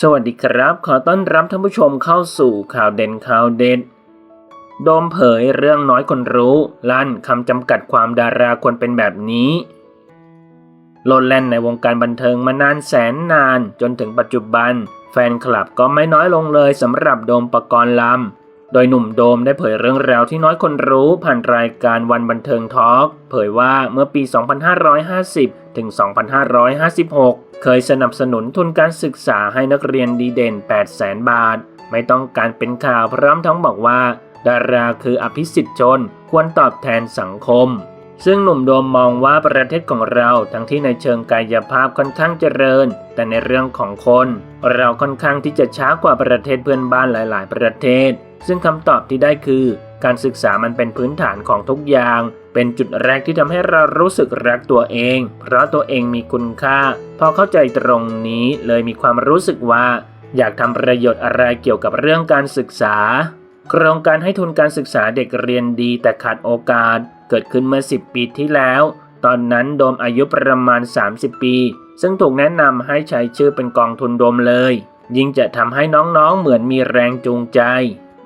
สวัสดีครับ ขอต้อนรับท่านผู้ชมเข้าสู่ข่าวเด่นข่าวเด็ด โดมเผยเรื่องน้อยคนรู้ ลั่นคำจำกัดความดาราควรเป็นแบบนี้โลดแล่นในวงการบันเทิงมานานแสนนานจนถึงปัจจุบัน แฟนคลับก็ไม่น้อยลงเลยสำหรับโดมปกรณ์ลำ โดยหนุ่มโดมได้เผยเรื่องราวที่น้อยคนรู้ผ่านรายการวันบันเทิงทอล์กเผยว่าเมื่อปี 2550 ถึง 2556 เคยสนับสนุนทุนการศึกษาให้นักเรียนดีเด่น 800,000 บาท ไม่ต้องการเป็นข่าวพร้อมทั้งบอกว่า ดาราคืออภิสิทธิ์ชน ควรตอบแทนสังคม ซึ่งหนุ่มโดมมองว่าประเทศของเราทั้งที่ในเชิงกายภาพค่อนข้างเจริญ แต่ในเรื่องของคน เราค่อนข้างที่จะช้ากว่าประเทศเพื่อนบ้านหลาย ๆ ประเทศ ซึ่งคำตอบที่ได้คือ การศึกษามันเป็นพื้นฐานของทุกอย่าง เป็นจุดแรกที่ทำให้เรารู้สึกรักตัวเอง เพราะตัวเองมีคุณค่า พอเข้าใจตรงนี้เลยมีความรู้สึกว่า อยากทำประโยชน์อะไรเกี่ยวกับเรื่องการศึกษา โครงการให้ทุนการศึกษาเด็กเรียนดีแต่ขาดโอกาส เกิดขึ้นเมื่อ 10 ปีที่แล้ว ตอนนั้นโดมอายุประมาณ 30 ปี ซึ่งถูกแนะนำให้ใช้ชื่อเป็นกองทุนโดมเลย ยิ่งจะทำให้น้องๆเหมือนมีแรงจูงใจ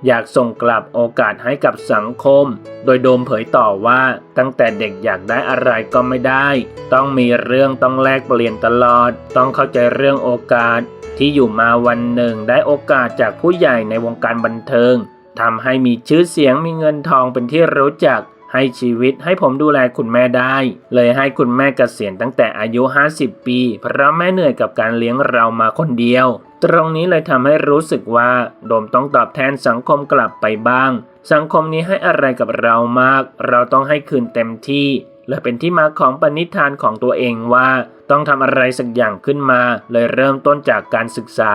อยากส่งกลับโอกาสให้กับสังคม โดยโดมเผยต่อว่าตั้งแต่เด็กอยากได้อะไรก็ไม่ได้ ต้องมีเรื่องต้องแลกเปลี่ยนตลอด ต้องเข้าใจเรื่องโอกาส ที่อยู่มาวันหนึ่งได้โอกาสจากผู้ใหญ่ในวงการบันเทิง ทำให้มีชื่อเสียงมีเงินทองเป็นที่รู้จัก ให้ชีวิตให้ผมดูแลคุณแม่ได้ เลยให้คุณแม่เกษียณตั้งแต่อายุ 50 ปี เพราะแม่เหนื่อยกับการเลี้ยงเรามาคนเดียว ตรงนี้เลยทำให้รู้สึกว่าโดมต้องตอบแทนสังคมกลับไปบ้าง สังคมนี้ให้อะไรกับเรามาก เราต้องให้คืนเต็มที่และเป็นที่มาของปณิธานของตัวเองว่า ต้องทำอะไรสักอย่างขึ้นมา เลยเริ่มต้นจากการศึกษา